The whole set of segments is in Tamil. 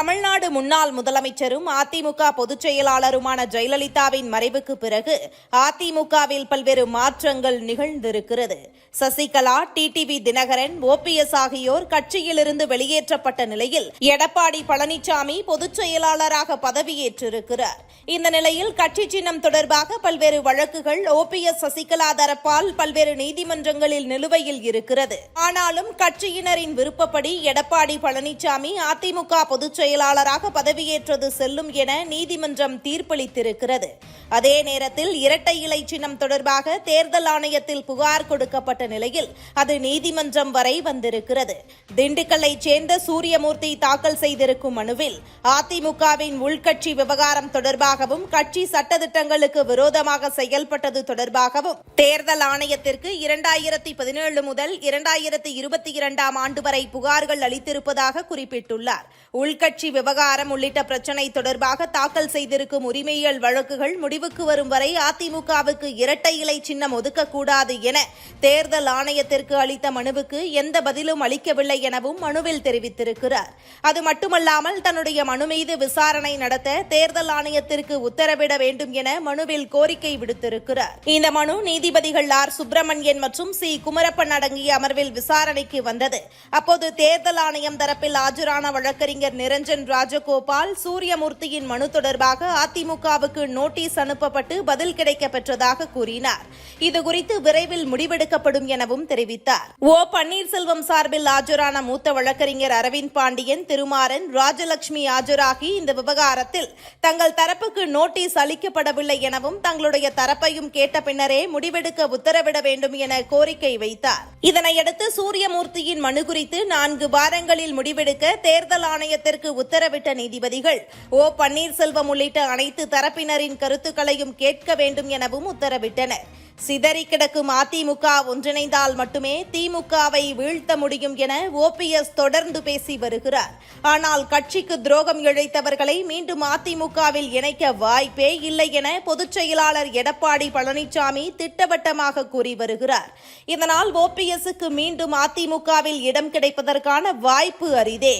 தமிழ்நாடு முன்னாள் முதலமைச்சரும் அதிமுக பொதுச் செயலாளருமான ஜெயலலிதாவின் மறைவுக்கு பிறகு அதிமுகவில் பல்வேறு மாற்றங்கள் நிகழ்ந்திருக்கிறது. சசிகலா டிடிவி தினகரன் ஓபிஎஸ் ஆகியோர் கட்சியிலிருந்து வெளியேற்றப்பட்ட நிலையில் எடப்பாடி பழனிசாமி பொதுச் செயலாளராக பதவியேற்றிருக்கிறார். இந்த நிலையில் கட்சி சின்னம் தொடர்பாக பல்வேறு வழக்குகள் ஓபிஎஸ் சசிகலா தரப்பால் பல்வேறு நீதிமன்றங்களில் நிலுவையில் இருக்கிறது. ஆனாலும் கட்சியினரின் விருப்பப்படி எடப்பாடி பழனிசாமி அதிமுக பொதுச் செயலாளராக பதவியேற்றது செல்லும் என நீதிமன்றம் தீர்ப்பளித்திருக்கிறது. அதே நேரத்தில் இரட்டை இலை சின்னம் தொடர்பாக தேர்தல் ஆணையத்தில் புகார் கொடுக்கப்பட்ட நிலையில் அது நீதிமன்றம் வரை வந்திருக்கிறது. திண்டுக்கல்லைச் சேர்ந்த சூரியமூர்த்தி தாக்கல் செய்திருக்கும் மனுவில் அதிமுகவின் உள்கட்சி விவகாரம் தொடர்பாக தொடர்பாகவும் கட்சி சட்டத்திட்டங்களுக்கு விரோதமாக செயல்பட்டது தொடர்பாகவும் தேர்தல் ஆணையத்திற்கு இரண்டாயிரத்தி பதினேழு முதல் இரண்டாயிரத்தி இருபத்தி இரண்டாம் ஆண்டு வரை புகார்கள் அளித்திருப்பதாக குறிப்பிட்டுள்ளார். உள்கட்சி விவகாரம் உள்ளிட்ட பிரச்சினை தொடர்பாக தாக்கல் செய்திருக்கும் உரிமையியல் வழக்குகள் முடிவுக்கு வரும் வரை அதிமுகவுக்கு இரட்டை இலை சின்னம் ஒதுக்கக்கூடாது என தேர்தல் ஆணையத்திற்கு அளித்த மனுவுக்கு எந்த பதிலும் அளிக்கவில்லை எனவும் மனுவில் தெரிவித்திருக்கிறார். அது மட்டுமல்லாமல் தன்னுடைய மனு மீது விசாரணை நடத்த தேர்தல் ஆணையத்திற்கு உத்தரவிட வேண்டும் என மனுவில் கோரிக்கை விடுத்திருக்கிறார். இந்த மனு நீதிபதிகள் ஆர். சுப்பிரமணியன் மற்றும் சி. குமரப்பன் அடங்கிய அமர்வில் விசாரணைக்கு வந்தது. அப்போது தேர்தல் ஆணையம் தரப்பில் ஆஜரான வழக்கறிஞர் நிரஞ்சன் ராஜகோபால் சூரியமூர்த்தியின் மனு தொடர்பாக அதிமுகவுக்கு நோட்டீஸ் அனுப்பப்பட்டு பதில் கிடைக்கப்பெற்றதாக கூறினார். இதுகுறித்து விரைவில் முடிவெடுக்கப்படும் எனவும் தெரிவித்தார். ஓ. பன்னீர்செல்வம் சார்பில் ஆஜரான மூத்த வழக்கறிஞர் அரவிந்த் பாண்டியன் திருமாறன் ராஜலட்சுமி ஆஜராகி இந்த விவகாரத்தில் தங்கள் தரப்பு தரப்புக்கு நோட்டீஸ் அளிக்கப்படவில்லை எனவும் தங்களுடைய தரப்பையும் கேட்ட பின்னரே முடிவெடுக்க உத்தரவிட வேண்டும் என கோரிக்கை வைத்தார். இதனையடுத்து சூரியமூர்த்தியின் மனு குறித்து நான்கு வாரங்களில் முடிவெடுக்க தேர்தல் ஆணையத்திற்கு உத்தரவிட்ட நீதிபதிகள் ஓ பன்னீர்செல்வம் உள்ளிட்ட அனைத்து தரப்பினரின் கருத்துக்களையும் கேட்க வேண்டும் எனவும் உத்தரவிட்டனர். சிதறி கிடக்கும் அதிமுக ஒன்றிணைந்தால் மட்டுமே திமுகவை வீழ்த்த முடியும் என ஓபிஎஸ் தொடர்ந்து பேசி வருகிறார். ஆனால் கட்சிக்கு துரோகம் இழைத்தவர்களை மீண்டும் அதிமுகவில் இணைக்க வாய்ப்பே இல்லை என பொதுச் செயலாளர் எடப்பாடி பழனிசாமி திட்டவட்டமாக கூறி வருகிறார். இதனால் ஓபிஎஸ்க்கு மீண்டும் அதிமுகவில் இடம் கிடைப்பதற்கான வாய்ப்பு அரிதே.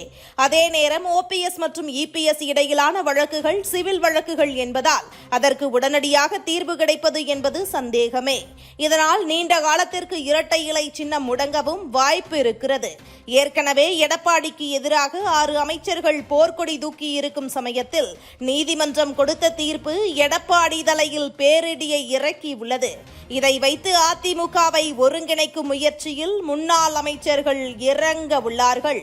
அதே நேரம் ஓபிஎஸ் மற்றும் இபிஎஸ் இடையிலான வழக்குகள் சிவில் வழக்குகள் என்பதால் அதற்கு உடனடியாக தீர்வு கிடைப்பது என்பது சந்தேகமே. இதனால் நீண்ட காலத்திற்கு இரட்டை இலை சின்னம் முடங்கவும் வாய்ப்பு இருக்கிறது. ஏற்கனவே எடப்பாடிக்கு எதிராக ஆறு அமைச்சர்கள் போர்க்கொடி தூக்கி இருக்கும் சமயத்தில் நீதிமன்றம் கொடுத்த தீர்ப்பு எடப்பாடி தலையில் பேரிடியை இறக்கி உள்ளது. இதை வைத்து அதிமுகவை ஒருங்கிணைக்கும் முயற்சியில் முன்னாள் அமைச்சர்கள் இறங்க உள்ளார்கள்.